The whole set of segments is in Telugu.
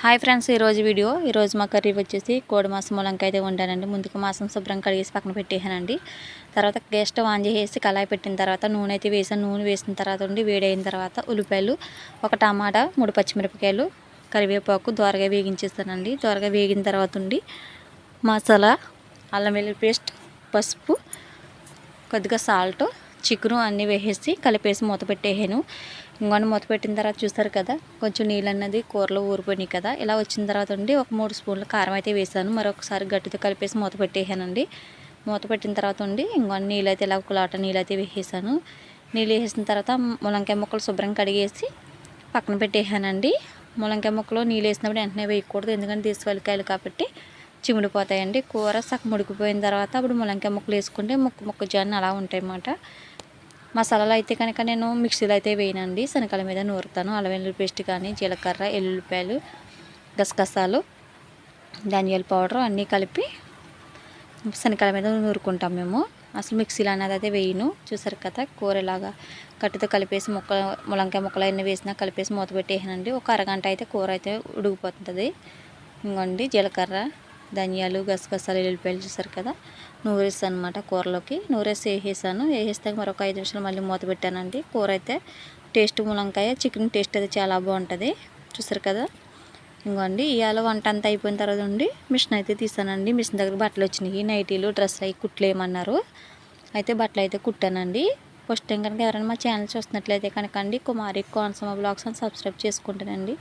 హాయ్ ఫ్రెండ్స్ ఈరోజు వీడియో. ఈరోజు మా కర్రీ వచ్చేసి కోడి మాసం ములంక అయితే వండానండి. ముందుకు మాసం శుభ్రం కడిగేసి పక్కన పెట్టేసానండి. తర్వాత గ్యాస్ స్టవ్ ఆన్ చేసేసి కళాయి పెట్టిన తర్వాత నూనె అయితే వేసాను. నూనె వేసిన తర్వాత ఉండి వేడైన తర్వాత ఉల్లిపాయలు ఒక టమాటా మూడు పచ్చిమిరపకాయలు కరివేపాకు దోరగా వేగించేస్తానండి. దోరగా వేగిన తర్వాత ఉండి మసాలా అల్లం వెల్లుల్లి పేస్ట్ పసుపు కొద్దిగా సాల్ట్ చికెను అన్నీ వేసేసి కలిపేసి మూత పెట్టేసాను. ఇంకొని మూత పెట్టిన తర్వాత చూస్తారు కదా కొంచెం నీళ్ళు అన్నది కూరలో ఊరిపోయినాయి కదా. ఇలా వచ్చిన తర్వాత ఉండి ఒక మూడు స్పూన్ల కారం అయితే వేసాను. మరొకసారి గట్టితో కలిపేసి మూత పెట్టేసానండి మూత పెట్టిన తర్వాత ఉండి ఇంకొని నీళ్ళు అయితే ఇలా కులాట నీళ్ళు అయితే వేసేసాను. నీళ్ళు వేసిన తర్వాత ములంకాయ ముక్కలు శుభ్రం కడిగేసి పక్కన పెట్టేసానండి ములంకాయ ముక్కలు నీళ్ళు వేసినప్పుడు వెంటనే వేయకూడదు ఎందుకంటే తీసువల్లికాయలు కాబట్టి చిమిడిపోతాయండి. కూర సగం ముడికిపోయిన తర్వాత అప్పుడు ములంకాయ ముక్కలు వేసుకుంటే ముక్క ముక్క జాన్ అలా ఉంటాయి అన్నమాట మసాలాలు అయితే కనుక నేను మిక్సీలో అయితే వేయనండి. శనగల మీద నూరుతాను. అల్లం వెల్లుల్లి పేస్ట్ కానీ జీలకర్ర ఎల్లుల్లిపాయలు గసగసాలు ధనియాల పౌడర్ అన్నీ కలిపి శనగల మీద నూరుకుంటాం మేము. అసలు మిక్సీలో అనేది అయితే వేయను. చూసారు కదా కూర ఇలాగా కట్టితో కలిపేసి ముక్క ములంకాయ ముక్కలు అన్నీ వేసినా కలిపేసి మూత పెట్టేసానండి ఒక అరగంట అయితే కూర అయితే ఉడికిపోతుంది. ఇంకోండి జీలకర్ర ధనియాలు గసగసాలు ఎల్లిపాయలు చూసారు కదా. నూరేస్తాను అనమాట కూరలోకి. నూరేసి వేసేసాను. వేసేస్తాక మరొక ఐదు నిమిషాలు మళ్ళీ మూత పెట్టానండి. కూర అయితే టేస్ట్ ములంకాయ చికెన్ టేస్ట్ అయితే చాలా బాగుంటుంది. చూసారు కదా. ఇంకోండి ఇవాళ వంట అంతా అయిపోయిన తర్వాత ఉండి మిషన్ అయితే తీసానండి. మిషన్ దగ్గర బట్టలు వచ్చినాయి. నైటీలు డ్రెస్సులు అవి కుట్లేయమన్నారు అయితే బట్టలు అయితే కుట్టానండి. ఫస్ట్ టైం కనుక ఎవరైనా మా ఛానల్ చూస్తున్నట్లయితే కనుకండి కుమారి కోనసమ బ్లాగ్స్ అని సబ్స్క్రైబ్ చేసుకుంటానండి.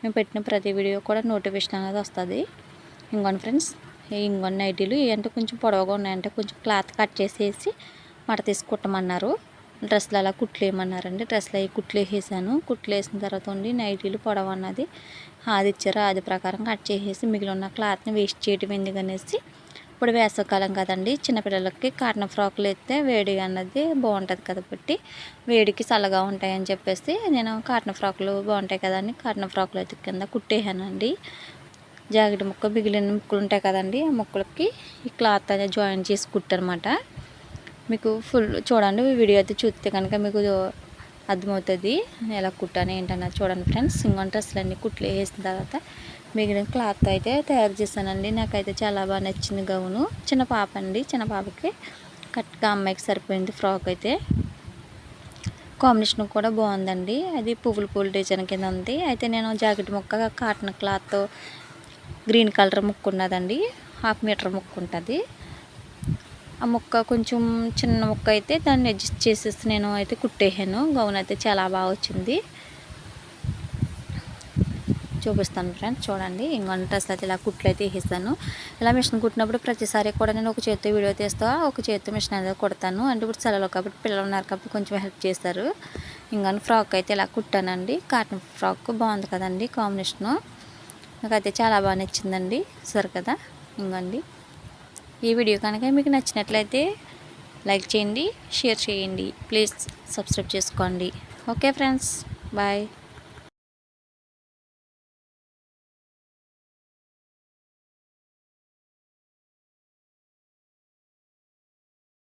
మేము పెట్టిన ప్రతి వీడియో కూడా నోటిఫికేషన్ అనేది వస్తుంది. ఇంకోండి ఫ్రెండ్స్ ఇంకొన్ని నైటీలు అంటే కొంచెం పొడవుగా ఉన్నాయంటే. కొంచెం క్లాత్ కట్ చేసేసి మట తీసి కుట్టమన్నారు. డ్రెస్సులు అలా కుట్లు వేయమన్నారండి. డ్రెస్సులు అవి కుట్లు వేసేసాను. కుట్లు వేసిన తర్వాత ఉండి నైటీలు పొడవు అన్నది అది ఇచ్చారు. అది ప్రకారం కట్ చేసేసి మిగిలిన ఉన్న క్లాత్ని వేస్ట్ చేయడం ఎందుకనేసి ఇప్పుడు వేసవకాలం కదండి. చిన్నపిల్లలకి కాటన్ ఫ్రాక్లు వేస్తే వేడి అన్నది బాగుంటుంది కాబట్టి వేడికి చల్లగా ఉంటాయని చెప్పేసి నేను కాటన్ ఫ్రాక్లు బాగుంటాయి కదండి కాటన్ ఫ్రాక్లు అయితే కింద కుట్టేసానండి. జాకెట్ ముక్క మిగిలిన ముక్కలు ఉంటాయి కదండి ఆ ముక్కలకి ఈ క్లాత్ అనేది జాయిన్ చేసి కుట్టనమాట మీకు ఫుల్ చూడండి వీడియో అయితే చూస్తే కనుక మీకు అర్థమవుతుంది ఎలా కుట్టాను ఏంటన్నా చూడండి ఫ్రెండ్స్. సింగన్ డ్రెస్సులు అన్నీ కుట్లు వేసిన తర్వాత మిగిలిన క్లాత్ అయితే తయారు చేశానండి. నాకైతే చాలా బాగా నచ్చింది గౌను. చిన్న పాప అండి చిన్న పాపకి కరెక్ట్గా అమ్మాయికి సరిపోయింది ఫ్రాక్ అయితే. కాంబినేషన్ కూడా బాగుందండి. అది పువ్వులు పువ్వులు డిజైన్ కింద ఉంది. అయితే నేను జాకెట్ ముక్క కాటన్ క్లాత్ గ్రీన్ కలర్ ముక్కు ఉన్నదండి. హాఫ్ మీటర్ ముక్కు ఉంటుంది. ఆ ముక్క కొంచెం చిన్న ముక్క అయితే దాన్ని అడ్జస్ట్ చేసేసి నేను అయితే కుట్టేసాను గౌన్ అయితే చాలా బాగా వచ్చింది. చూపిస్తాను ఫ్రెండ్స్ చూడండి. ఇంకొన్ని డ్రెస్లు అయితే ఇలా కుట్లు అయితే వేసేస్తాను ఇలా మిషన్ కుట్టినప్పుడు ప్రతిసారి కూడా నేను ఒక చేతితో వీడియో తీస్తా ఒక చేతితో మిషన్ అనేది కుడతాను. అంటే ఇప్పుడు సెలవులు కాబట్టి పిల్లలు ఉన్నారు కాబట్టి కొంచెం హెల్ప్ చేస్తారు. ఇంకా ఫ్రాక్ అయితే ఇలా కుట్టానండి. కాటన్ ఫ్రాక్ బాగుంది కదండి కాంబినేషను. నాకైతే చాలా బాగా నచ్చిందండి సరే కదా. ఇంకండి ఈ వీడియో కనుక మీకు నచ్చినట్లయితే లైక్ చేయండి షేర్ చేయండి. ప్లీజ్ సబ్స్క్రైబ్ చేసుకోండి. Okay friends bye.